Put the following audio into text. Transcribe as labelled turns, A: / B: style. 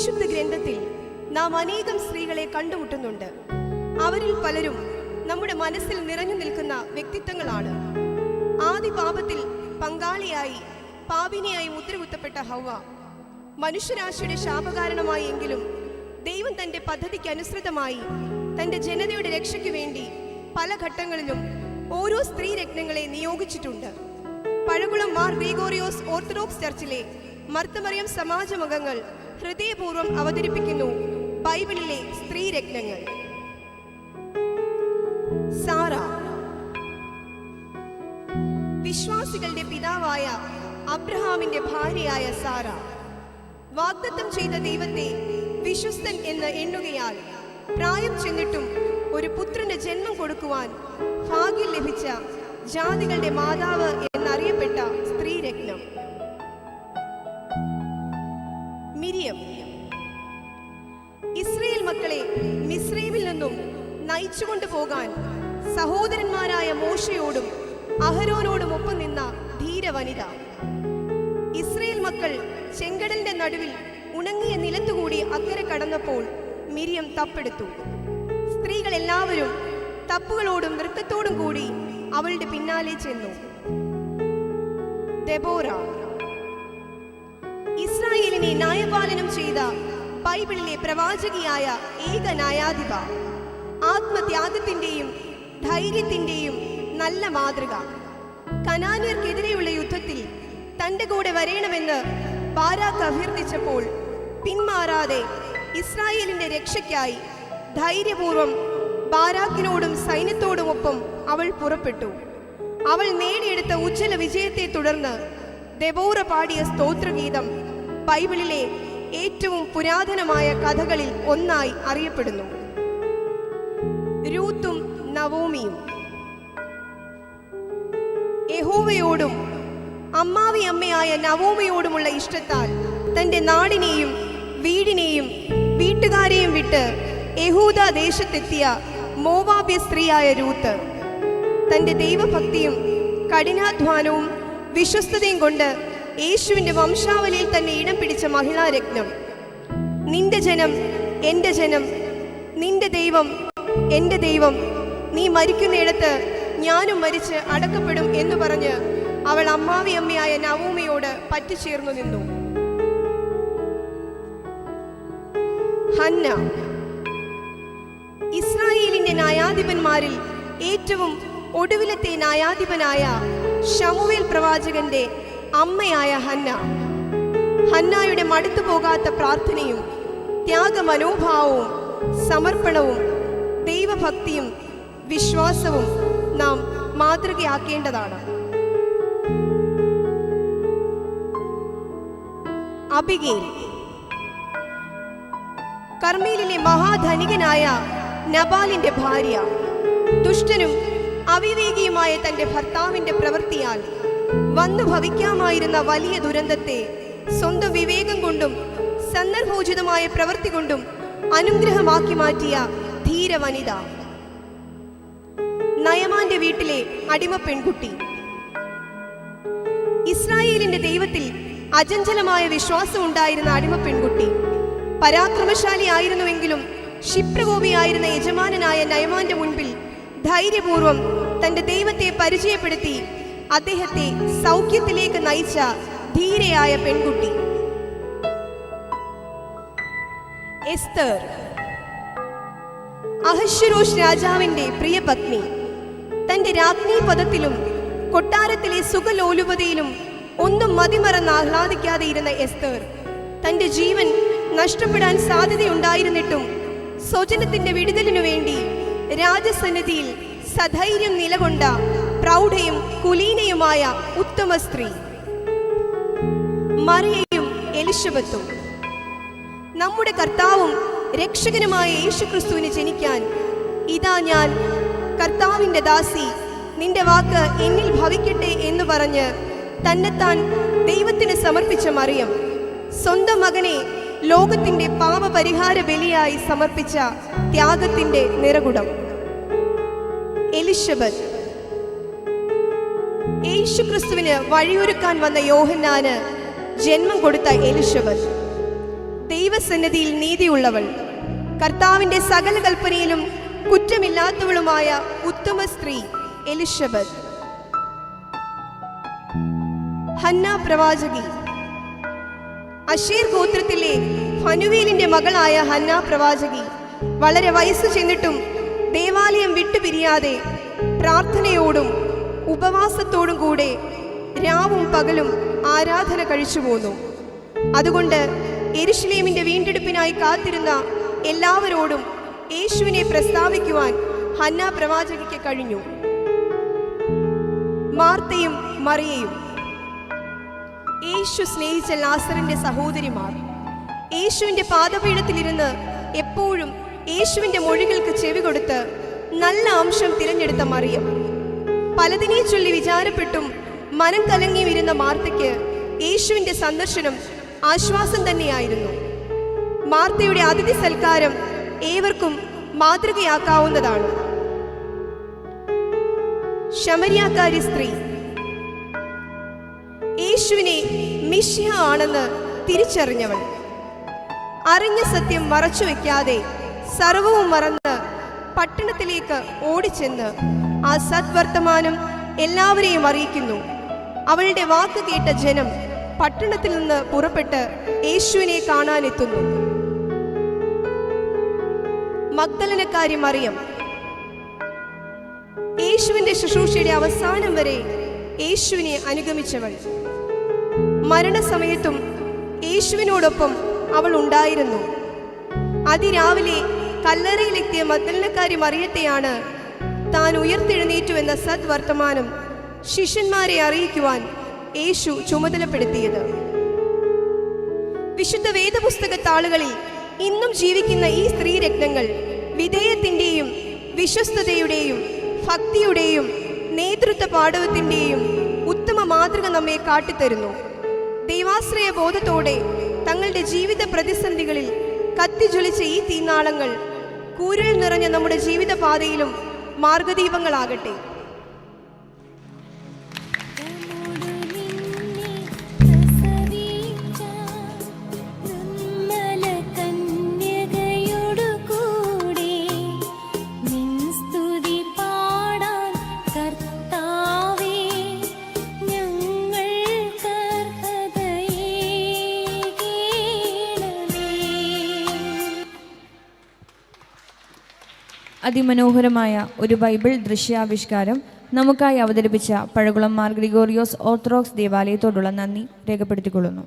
A: വിശുദ്ധ ഗ്രന്ഥത്തിൽ നാം അനേകം സ്ത്രീകളെ കണ്ടുമുട്ടുന്നുണ്ട്. അവരിൽ പലരും നമ്മുടെ മനസ്സിൽ നിറഞ്ഞു നിൽക്കുന്ന വ്യക്തിത്വങ്ങളാണ്. ആദ്യ പാപത്തിൽ പങ്കാളിയായി പാപിനിയായി മുദ്രകുത്തപ്പെട്ട ഹൗവ. മനുഷ്യരാശിയുടെ ശാപകാരണമായി എങ്കിലും ദൈവം തന്റെ പദ്ധതിക്ക് അനുസൃതമായി തന്റെ ജനതയുടെ രക്ഷയ്ക്ക് വേണ്ടി പല ഘട്ടങ്ങളിലും ഓരോ സ്ത്രീ രത്നങ്ങളെ നിയോഗിച്ചിട്ടുണ്ട്. പഴകുളം മാർ ഗ്രീഗോറിയോസ് ഓർത്തഡോക്സ് ചർച്ചിലെ മർത്തമറിയം സമാജമംഗങ്ങൾ ഹൃദയപൂർവം അവതരിപ്പിക്കുന്നു ബൈബിളിലെ സ്ത്രീ രത്നങ്ങൾ സാറ വിശ്വാസികളുടെ പിതാവായ അബ്രഹാമിന്റെ ഭാര്യയായ സാറ വാഗ്ദത്തം ചെയ്ത ദൈവത്തെ വിശ്വസ്തൻ എന്ന് എണ്ണുകയാൽ പ്രായം ചെന്നിട്ടും ഒരു പുത്രന്റെ ജന്മം കൊടുക്കുവാൻ ഭാഗ്യം ലഭിച്ച ജാതികളുടെ മാതാവ് എന്നറിയപ്പെട്ട സ്ത്രീരത്നം. മിരിയം ഇസ്രയേൽ മക്കളെ മിസ്രൈമിൽ നിന്നും നയിച്ചുകൊണ്ടു പോകാൻ സഹോദരന്മാരായ മോശയോടും അഹരോനോടും ഒപ്പം നിന്ന ധീര വനിത ഇസ്രയേൽ മക്കൾ ചെങ്കടലിന്റെ നടുവിൽ ഉണങ്ങിയ നിലത്തുകൂടി അക്കരെ കടന്നപ്പോൾ മിരിയം തപ്പെടുത്തു. സ്ത്രീകൾ എല്ലാവരും തപ്പുകളോടും നൃത്തത്തോടും കൂടി അവളുടെ പിന്നാലെ ചെന്നു. ദെബോറ ഇസ്രായേലിനെ ന്യായപാലനം ചെയ്ത ബൈബിളിലെ പ്രവാചകിയായ ഏക ന്യായാധിപ. ആത്മത്യാഗത്തിന്റെയും ധൈര്യത്തിന്റെയും നല്ല മാതൃക. കനാനിയർക്കെതിരെയുള്ള യുദ്ധത്തിൽ തന്റെ കൂടെ വരേണമെന്ന് ബാരാക്ക് അഭ്യർത്ഥിച്ചപ്പോൾ പിന്മാറാതെ ഇസ്രായേലിന്റെ രക്ഷയ്ക്കായി ധൈര്യപൂർവം ബാരാക്കിനോടും സൈന്യത്തോടുമൊപ്പം അവൾ പുറപ്പെട്ടു. അവൾ നേടിയെടുത്ത ഉജ്ജ്വല വിജയത്തെ തുടർന്ന് ദെബോറ പാടിയ സ്തോത്രഗീതം ബൈബിളിലെ ഏറ്റവും പുരാതനമായ കഥകളിൽ ഒന്നായി അറിയപ്പെടുന്നു. രൂത്തും നവോമിയും. യഹോവയോടും അമ്മാവി അമ്മയായ നവോമിയോടുമുള്ള ഇഷ്ടത്താൽ തന്റെ നാടിനെയും വീടിനെയും വീട്ടുകാരെയും വിട്ട് യഹൂദ ദേശത്തെത്തിയ മോവാബ്യ സ്ത്രീയായ രൂത്ത് തന്റെ ദൈവഭക്തിയും കഠിനാധ്വാനവും വിശ്വസ്തതയും കൊണ്ട് യേശുവിന്റെ വംശാവലിയിൽ തന്നെ ഇടം പിടിച്ച മഹിളാരത്നം. നിന്റെ ജനം എന്റെ ജനം നിന്റെ ദൈവം എന്റെ ദൈവം നീ മരിക്കുന്നിടത്ത് ഞാനും മരിച്ച് അടക്കപ്പെടും എന്ന് പറഞ്ഞ് അവൾ അമ്മാവിയമ്മയായ നവോമിയോട് പറ്റിച്ചേർന്നു നിന്നു. ഹന്ന. ഇസ്രായേലിന്റെ ന്യായാധിപന്മാരിൽ ഏറ്റവും ഒടുവിലത്തെ ന്യായാധിപനായ ഷമുവേൽ പ്രവാചകന്റെ അമ്മയായ ഹന്ന. ഹന്നായുടെ മടുത്തു പോകാത്ത പ്രാർത്ഥനയും ത്യാഗമനോഭാവവും സമർപ്പണവും ദൈവഭക്തിയും വിശ്വാസവും നാം മാതൃകയാക്കേണ്ടതാണ്. അബിഗേൽ. കർമ്മയിലെ മഹാധനികനായ നബാലിന്റെ ഭാര്യ. ദുഷ്ടനും അവിവേകിയുമായ തന്റെ ഭർത്താവിന്റെ പ്രവൃത്തിയാൽ വന്നു ഭവിക്കാമായിരുന്ന വലിയ ദുരന്തത്തെ സ്വന്തം വിവേകം കൊണ്ടും സന്ദർഭോചിതമായ പ്രവൃത്തി കൊണ്ടും അനുഗ്രഹമാക്കി മാറ്റിയ ധീര വനിത നയമാന്റെ വീട്ടിലെ അടിമ പെൺകുട്ടി. ഇസ്രായേലിന്റെ ദൈവത്തിൽ അചഞ്ചലമായ വിശ്വാസം ഉണ്ടായിരുന്ന അടിമ പെൺകുട്ടി. പരാക്രമശാലി ആയിരുന്നുവെങ്കിലും ക്ഷിപ്രകോപിയായിരുന്ന യജമാനനായ നയമാന്റെ മുൻപിൽ ധൈര്യപൂർവം തന്റെ ദൈവത്തെ പരിചയപ്പെടുത്തി അദ്ദേഹത്തെ സൗഖ്യത്തിലേക്ക് നയിച്ച ധീരയായ പെൺകുട്ടി. എസ്തർ. അഹശ്വരോഷ് രാജാവിന്റെ പ്രിയ പത്നി. തന്റെ രാജ്ഞി പദത്തിലും കൊട്ടാരത്തിലെ സുഖലോലുപതയിലും ഒന്നും മതിമറന്ന് ആഹ്ലാദിക്കാതെ ഇരുന്ന എസ്തർ തന്റെ ജീവൻ നഷ്ടപ്പെടാൻ സാധ്യതയുണ്ടായിരുന്നിട്ടും സ്വജനത്തിന്റെ വിടുതലിനു വേണ്ടി രാജസന്നിധിയിൽ സധൈര്യം നിലകൊണ്ട പ്രൗഢയും കുലീനയുമായ ഉത്തമ സ്ത്രീ. മറിയയും എലിശബത്തും. നമ്മുടെ കർത്താവും രക്ഷകനുമായ യേശുക്രിസ്തുവിന് ജനിക്കാൻ ഇതാ ഞാൻ കർത്താവിന്റെ ദാസി നിന്റെ വാക്ക് എന്നിൽ ഭവിക്കട്ടെ എന്ന് പറഞ്ഞ് തന്നെത്താൻ ദൈവത്തിന് സമർപ്പിച്ച മറിയം സ്വന്തം മകനെ ലോകത്തിന്റെ പാപപരിഹാര ബലിയായി സമർപ്പിച്ച ത്യാഗത്തിന്റെ നിറകുടം. എലിശബത്ത്. യേശുക്രിസ്തുവിന് വഴിയൊരുക്കാൻ വന്ന യോഹന്നാന് ജന്മം കൊടുത്ത എലിഷബത്ത് ദൈവസന്നിധിയിൽ നീതിയുള്ളവൾ കർത്താവിന്റെ സകല കൽപ്പനയിലും കുറ്റമില്ലാത്തവളുമായ ഉത്തമ സ്ത്രീ എലിഷബത്ത് ഹന്ന പ്രവാചകി. അഷീർ ഗോത്രത്തിലെ ഹനുവേലിന്റെ മകളായ ഹന്ന പ്രവാചകി വളരെ വയസ്സ് ചെന്നിട്ടും ദേവാലയം വിട്ടുപിരിയാതെ പ്രാർത്ഥനയോടും ഉപവാസത്തോടും കൂടെ രാവും പകലും ആരാധന കഴിച്ചു പോന്നു. അതുകൊണ്ട് എരുഷലേമിന്റെ വീണ്ടെടുപ്പിനായി കാത്തിരുന്ന എല്ലാവരോടും യേശുവിനെ പ്രസ്താവിക്കുവാൻ ഹന്ന പ്രവാചകയ്ക്ക് കഴിഞ്ഞു. മാർത്തയും മറിയയും. യേശു സ്നേഹിച്ച ലാസറിന്റെ സഹോദരിമാർ. യേശുവിന്റെ പാദപീഠത്തിലിരുന്ന് എപ്പോഴും യേശുവിന്റെ മൊഴികൾക്ക് ചെവി കൊടുത്ത് നല്ല അംശം തിരഞ്ഞെടുത്ത മറിയം. പലതിനെ ചൊല്ലി വിചാരപ്പെട്ടും മനം കലങ്ങി വരുന്ന മാർത്തയ്ക്ക് യേശുവിന്റെ സന്ദർശനം ആശ്വാസം തന്നെയായിരുന്നു. മാർത്തയുടെ അതിഥി സൽക്കാരം ഏവർക്കും മാതൃകയാക്കാവുന്നതാണ്. ശമരിയാക്കാരി സ്ത്രീ യേശുവിനെ മിഷ്യ ആണെന്ന് തിരിച്ചറിഞ്ഞവൾ അറിഞ്ഞ സത്യം മറച്ചു വയ്ക്കാതെ സർവവും മറന്ന് പട്ടണത്തിലേക്ക് ഓടിച്ചെന്ന് ആ സദ്വർത്തമാനം എല്ലാവരെയും അറിയിക്കുന്നു. അവളുടെ വാക്ക് കേട്ട ജനം പട്ടണത്തിൽ നിന്ന് പുറപ്പെട്ട് യേശുവിനെ കാണാനെത്തുന്നു. മഗ്ദലനക്കാരി മറിയം യേശുവിന്റെ ശുശ്രൂഷയുടെ അവസാനം വരെ യേശുവിനെ അനുഗമിച്ചവൾ. മരണസമയത്തും യേശുവിനോടൊപ്പം അവൾ ഉണ്ടായിരുന്നു. അതിരാവിലെ കല്ലറയിലെത്തിയ മദ്ദലനക്കാരി മറിയത്തെയാണ് താൻ ഉയർത്തെഴുന്നേറ്റു എന്ന സദ്വർത്തമാനം ശിഷ്യന്മാരെ അറിയിക്കുവാൻ യേശു ചുമതലപ്പെടുത്തിയത്. വിശുദ്ധ വേദപുസ്തക താളുകളിൽ ഇന്നും ജീവിക്കുന്ന ഈ സ്ത്രീരത്നങ്ങൾ വിധേയത്തിന്റെയും വിശ്വസ്തതയുടെയും ഭക്തിയുടെയും നേതൃത്വ പാഠവത്തിന്റെയും ഉത്തമ മാതൃക നമ്മെ കാട്ടിത്തരുന്നു. ദൈവാശ്രയ ബോധത്തോടെ തങ്ങളുടെ ജീവിത പ്രതിസന്ധികളിൽ കത്തിജ്വലിച്ച ഈ തീനാളങ്ങൾ കൂരൽ നിറഞ്ഞ നമ്മുടെ ജീവിതപാതയിലും മാർഗദീപങ്ങളാകട്ടെ.
B: അതിമനോഹരമായ ഒരു ബൈബിൾ ദൃശ്യാവിഷ്കാരം നമുക്കായി അവതരിപ്പിച്ച പഴകുളം മാർ ഗ്രിഗോറിയോസ് ഓർത്തഡോക്സ് ദേവാലയത്തോടുള്ള നന്ദി രേഖപ്പെടുത്തിക്കൊള്ളുന്നു.